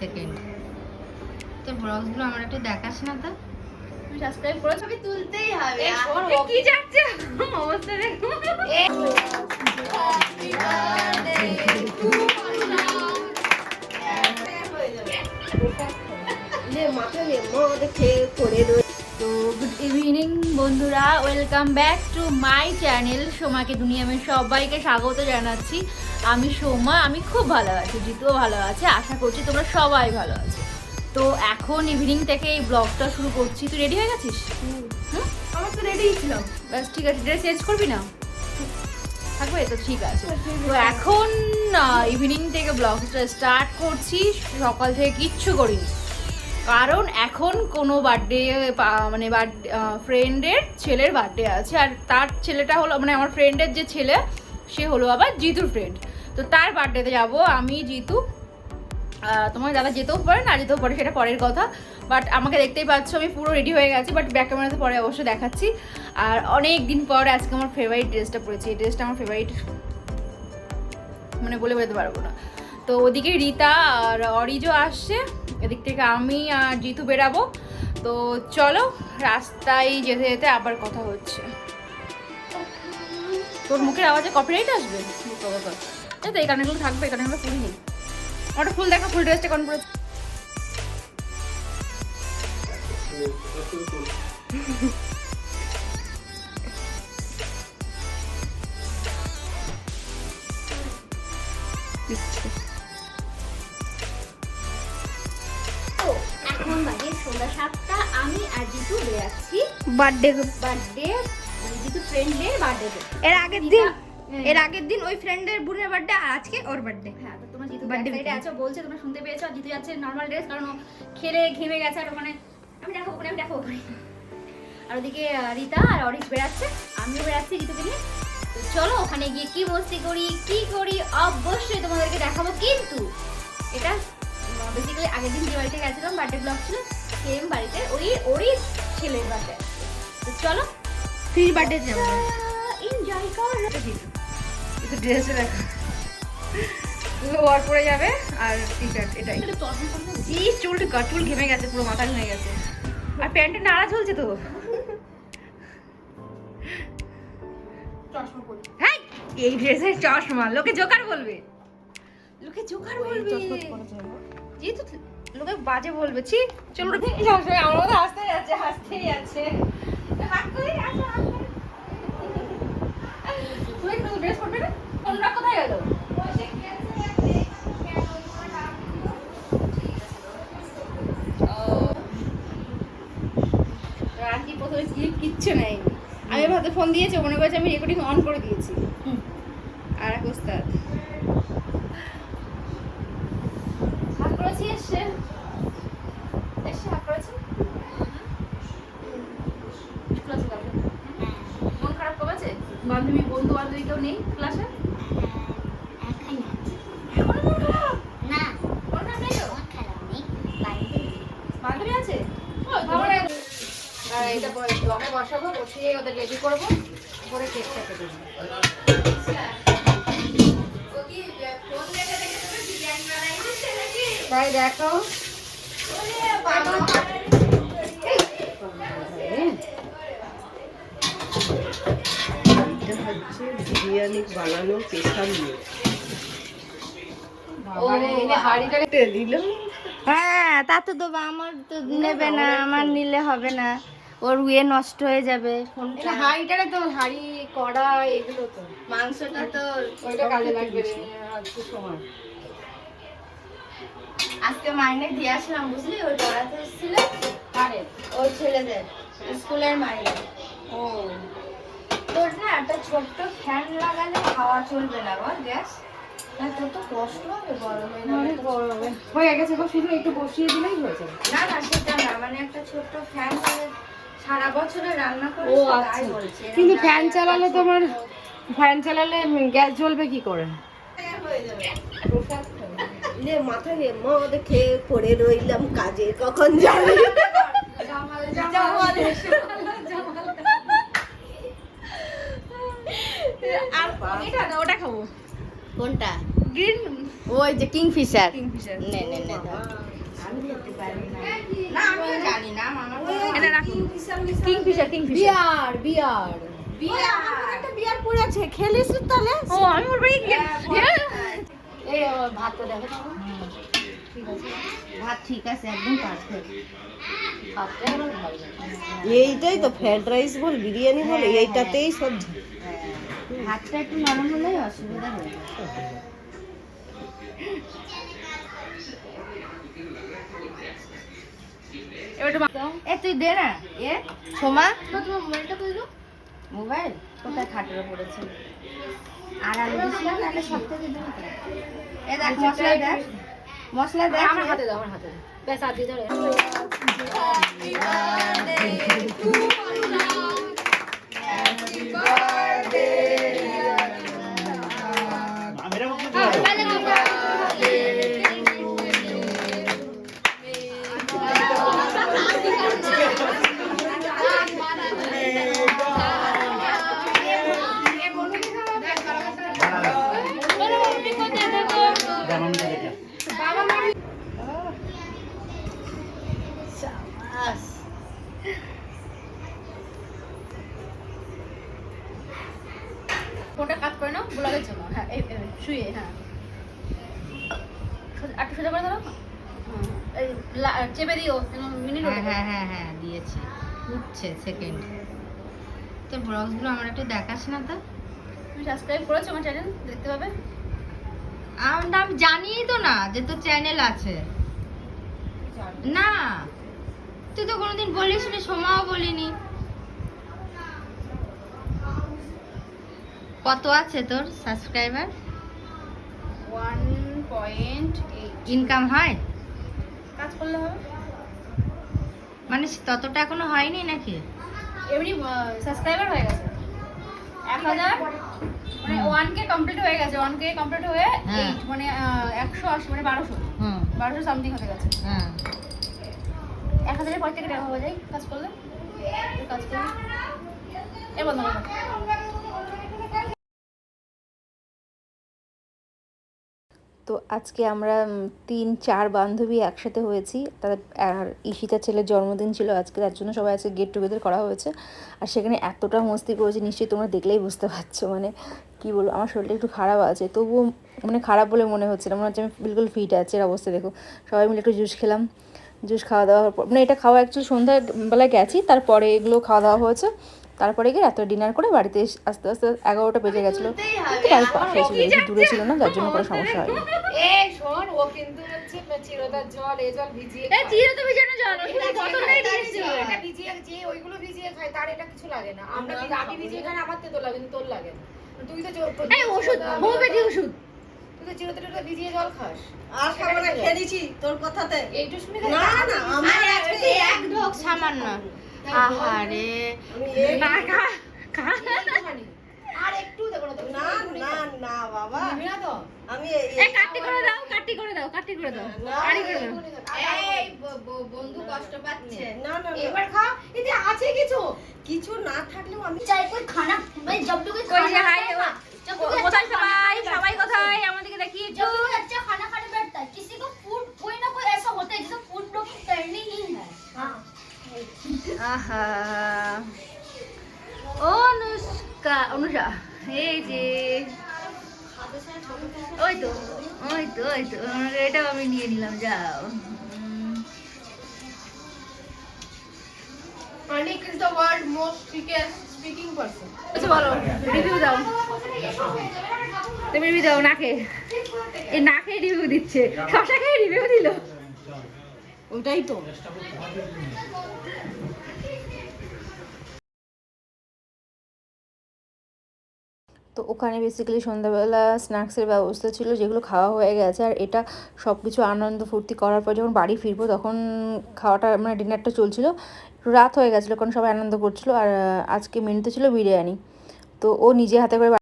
Second তো ব্লগসগুলো আমার একটু দেখাস না তো। সাবস্ক্রাইব করে ছবি তুলতেই হবে। এ, এ, কি যাচ্ছে? অবস্থা দেখো। তো গুড ইভিনিং বন্ধুরা। Welcome back to my channel সোমাকে দুনিয়ামে সবাইকে স্বাগত জানাচ্ছি। আমি সোমা আমি খুব ভালো আছি জিতুও ভালো আছে আশা করছি তোমরা সবাই ভালো আছো। তো এখন ইভিনিং থেকে এই ব্লগটা শুরু করছি। তুই রেডি হয়ে গেছিস? হুম। আমার তো রেডি ছিলাম। ব্যাস ঠিক আছে ড্রেস চেঞ্জ করবি না? থাকবে? তো ঠিক আছে। তো এখন ইভিনিং থেকে ব্লগটা স্টার্ট করছি সকাল থেকে কিচ্ছু করিনি। কারণ এখন কোনো বার্থডে মানে বার্থডে ফ্রেন্ডের ছেলের বার্থডে আছে। আর তার ছেলেটা হলো মানে আমার ফ্রেন্ডের যে ছেলে সে হলো আবার জিতুর ফ্রেন্ড তো তার বার্থডেতে যাব আমি, জিতু। তোমার দাদা যেতেও পারে, না যেতেও পারে সেটা পরের কথা। বাট আমাকে দেখতেই পাচ্ছ, আমি পুরো রেডি হয়ে গেছি বাট ব্যাক ক্যামেরাতে পরে অবশ্যই দেখাচ্ছি। আর অনেক দিন পর আজকে আমার ফেভারিট ড্রেসটা পরেছি। এই ড্রেসটা আমার ফেভারিট মানে বলে বোঝাতে পারব না। তো ওদিকে রীতা আর অরিজও আসছে। এদিক থেকে আমি আর জিতু বেরাবো। তো চলো, রাস্তায় যেতে যেতে আবার কথা হচ্ছে। তোর মুখের আওয়াজে কপিরাইট আসবে। এই তো এই থাকবে এই কানেগুলো ফুল নেই। ওটা ফুল দেখা ফুল ড্রেসটা কোন পরে এখন বাজে সন্ধ্যা সাতটা আমি আর জিতু বেরাচ্ছি। বার্থডে বার্থডে জিতু ফ্রেন্ডের বার্থডে এর আগের দিন। এর আগের দিন ওই ফ্রেন্ডের বোনের বার্থডে আর আজকে ওর বার্থডে হ্যাঁ তো তোমরা জিতু weekend. আছো বলছে তোমরা শুনতে পেয়েছ আর জিতু যাচ্ছে নর্মাল ড্রেস কারণ খেলে ঘেমে গেছে আর ওখানে আমি দেখো ওখানে আমি দেখো ওখানে। আর ওদিকে রীতা আর অরিশ বেড়াচ্ছে আমিও বেড়াচ্ছি জিতুকে নিয়ে। তো চলো ওখানে গিয়ে কি মস্তি করি কি করি অবশ্যই তোমাদেরকে দেখাবো কিন্তু এটা বেসিক্যালি আগের দিন যে বাড়িতে গেছিলাম বার্থডে ব্লগ ছিল সেম বাড়িতে ওই ওরই ছেলের বার্থডে তো চলো। ফ্রি বার্থডে যাব। এনজয় কর। একটু ড্রেসে দেখা ওয়ার পরে যাবে আর টি শার্ট এটাই কি চুল চুল ঘেমে গেছে পুরো মাথা ঘেমে গেছে আর প্যান্টে নাড়া ঝুলছে তো হ্যাঁ এই ড্রেসের চশমা লোকে জোকার বলবে লোকে জোকার বলবে যেহেতু লোকে বাজে বলবে ছি চলো আমার মতো হাসতে যাচ্ছে হাসতেই যাচ্ছে হাত করে আসো হাত করে তুমি একটু ড্রেস পরবে না? কোনটা কোথায় গেল? রাখি প্রথমে স্লিপ কিচ্ছু নেই আমি ভাতে ফোন দিয়েছি মনে করেছে আমি রেকর্ডিং অন করে দিয়েছি। আর এক ওস্তাদ হাত করেছি এসছে এসছে হাত করেছি ক্লাসে যাবে মন খারাপ কমেছে বান্ধবী বন্ধু বান্ধবী কেউ নেই ক্লাসে এখনও মন খারাপ না মন খারাপ নেই তো আমার খারাপ নেই বাড়িতে বান্ধবী আছে আমার এক- আর এইটা পরে লগে বসাবো বসিয়ে ওদের রেডি করব করে কেক কেটে দেবো তাই দেখো। এটা হচ্ছে বিরিয়ানি বানানো হাড়িটা দিল হ্যাঁ তা তো দেবো আমার তো নেবে না আমার নিলে হবে না। ওর ইয়ে নষ্ট হয়ে যাবে ফোনটা। হাড়িটারে তো হাড়ি কড়া এগুলো তো। মাংসটা তো ওইটা কাজে লাগবে আজকে সময়। আজকে মাইনে দিয়ে আসলাম বুঝলি? ওই এসেছিল। ওই ছেলেদের স্কুলের মাইনে। ও। তোর না একটা ছোট্ট ফ্যান লাগালে হাওয়া চলবে না বল গ্যাস না তোর তো কষ্ট হবে গরম হয়ে অনেক হয়ে গেছে গো শুধু একটু বসিয়ে দিলেই হয়ে যাবে। না না সেটা না মানে একটা ছোট্ট ফ্যান সারা বছরে রান্না করে ও, আচ্ছা। কিন্তু ফ্যান চালালে তোমার ফ্যান চালালে গ্যাস জ্বলবে কি করে? নে মাথা রে মদ খেয়ে পড়ে রইলাম কাজে কখন যাবে আর এটা না ওটা খাব কোনটা? গ্রিন ওই যে কিংফিশার। কিংফিশার। নে নে নে ধর। না। আমি জানি না মামা এটা রাখুন কিংফিশার কিংফিশার বিয়ার বিয়ার। একটা বিয়ার পড়ে আছে। খেলিস তাহলে? ও আমি বলব এই এই ভাতটা দেখো ভাত ঠিক আছে একদম পারফেক্ট। এইটাই তো ফ্রাইড রাইস বল বিরিয়ানি বল এইটাতেই সব ভাতটা একটু নরম হলেই অসুবিধা হয়ে এ তুই দে না। এ সোমা। তোমার মোবাইলটা কই মোবাইল? কোথায় খাটের ছিল? আর আলু দিছিলাম না? সব থেকে দূর। এ দেখ মশলা দেখ। মশলা দেখ আমার হাতে দাও আমার হাতে দাও। ব্যাস আর দিয়ে ধরে শুয়ে হ্যাঁ। একটু সোজা করে ধরো। হুম, এই লা- চেপে দিও মিনিট হ্যাঁ হ্যাঁ হ্যাঁ হ্যাঁ দিয়েছি। উঠছে সেকেন্ড তোর ব্লগসগুলো আমার একটু দেখাস না তো? তুমি সাবস্ক্রাইব করেছ আমার চ্যানেল দেখতে পাবে? আমরা আমি জানিই তো না যে তোর চ্যানেল আছে। না। তুই তো কোনোদিন বলিস নি সোমাও বলিনি। কত আছে তোর সাবস্ক্রাইবার ওয়ান পয়েন্ট ইনকাম হয় কাজ করলে হবে। মানে ততটা এখনও হয়নি নাকি? এমনি সাবস্ক্রাইবার হয়ে গেছে। এক হাজার মানে ওয়ান কে কমপ্লিট হয়ে গেছে। ওয়ান কে কমপ্লিট হয়ে হ্যাঁ। এইট মানে আহ, একশো আশি মানে বারোশো। বারোশো সামথিং হতে গেছে। হ্যাঁ। এক হাজারের পর থেকে টাকা হয়ে যায় কাজ করলে। কাজ করলে। এ বন্ধ করো। তো আজকে আমরা তিন, চার বান্ধবী একসাথে হয়েছি। তাদের আর ঈশিতা ছেলের জন্মদিন ছিল আজকে, তার জন্য সবাই আজকে গেট টুগেদার করা হয়েছে। আর সেখানে এতটা মস্তি করেছে, নিশ্চয়ই তোমরা দেখলেই বুঝতে পারছ মানে কি বলব, আমার শরীরটা একটু খারাপ আছে। তবুও মানে খারাপ বলে মনে হচ্ছে না, মনে হচ্ছে আমি বিলকুল ফিট আছে, এর অবস্থা দেখো। সবাই মিলে একটু জুস খেলাম জুস খাওয়া দাওয়ার পর মানে এটা খাওয়া অ্যাকচুয়ালি সন্ধ্যাবেলায় গেছি, তারপরে এগুলো খাওয়া দাওয়া হয়েছে। তারপরে গিয়ে রাত্রে ডিনার করে বাড়িতে আস্তে আস্তে এগারোটা বেজে গেছিল। কিন্তু বাড়ির পাশে ছিল বেশি দূরে ছিল না যার জন্য কোনো সমস্যা হয়নি। এই শোন ও কিন্তু হচ্ছে চিরতার জল এ জল ভিজিয়ে এই চিড়ে তো ভিজানো জল শুধু বোতলটাই দিয়েছিল এটা ভিজিয়ে যে ওইগুলো ভিজিয়ে খায় তার এটা কিছু লাগে না। আমরা আমি ভিজিয়ে খাই আমার তো লাগে কিন্তু তোর লাগে না। তুই তো ওষুধ ওষুধ। তুই তো চিরতে ভিজিয়ে জল খাস। আর খাব না খেয়ে দিছি তোর কথাতে। এইটু শুনে না না আমার এক ঢোক সামান্য। আহারে আমি এই- না খা খা আর একটু দেবো না তো না না না বাবা নিবি না তো আমি এই কাটি করে দাও কাটি করে দাও কাটি করে দাও কাটি করে দাও এই ব- ব- বন্ধু কষ্ট পাচ্ছে না না না। এবার খা এতে আছে কিছু কিছু না থাকলেও আমি চাই কোই খানা ভাই जब भी कोई কই যে खाना হাই खाएगा, जब भी कोई কোথায় अच्छा সবাই खाना সবাই खाएगा, কোথায় আমাদেরকে দেখি একটু जब भी कोई अच्छा खाना खाने बैठता है किसी को আহা। অনুষ্কা অনুষা এই যে। ওই তো ওই তো ওই তো এটাও আমি নিয়ে নিলাম যাও। Um, Anik is the world most speaking speaking বলো রিভিউ দাও। তুমি রিভিউ দাও নাকে এই নাকে রিভিউ দিচ্ছে। শশা খেয়ে রিভিউ দিল। ওটাই তো। তো ওখানে বেসিক্যালি সন্ধ্যাবেলা স্ন্যাক্সের ব্যবস্থা ছিল, যেগুলো খাওয়া হয়ে গেছে। আর এটা সব কিছু আনন্দ ফুর্তি করার পর যখন বাড়ি ফিরবো, তখন খাওয়াটা মানে ডিনারটা চলছিল। রাত হয়ে গেছিল, কারণ সবাই আনন্দ করছিল। আর আজকে মেনুতে ছিল বিরিয়ানি। তো ও নিজে হাতে করে